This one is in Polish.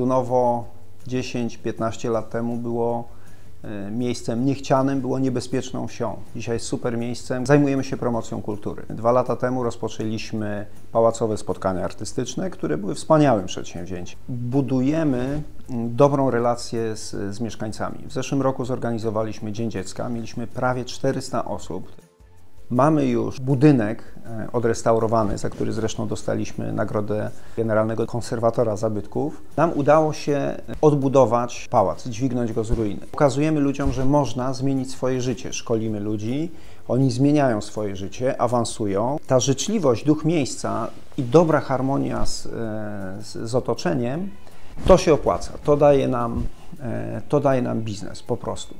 Dunowo 10-15 lat temu było e, miejscem niechcianym, było niebezpieczną wsią. Dzisiaj jest super miejscem. Zajmujemy się promocją kultury. Dwa lata temu rozpoczęliśmy pałacowe spotkania artystyczne, które były wspaniałym przedsięwzięciem. Budujemy mm, dobrą relację z, z mieszkańcami. W zeszłym roku zorganizowaliśmy Dzień Dziecka. Mieliśmy prawie 400 osób. Mamy już budynek e, odrestaurowany, za który zresztą dostaliśmy nagrodę Generalnego Konserwatora Zabytków. Nam udało się odbudować pałac, dźwignąć go z ruiny. Pokazujemy ludziom, że można zmienić swoje życie. Szkolimy ludzi, oni zmieniają swoje życie, awansują. Ta życzliwość, duch miejsca i dobra harmonia z, e, z, z otoczeniem, to się opłaca. To daje nam, e, to daje nam biznes po prostu.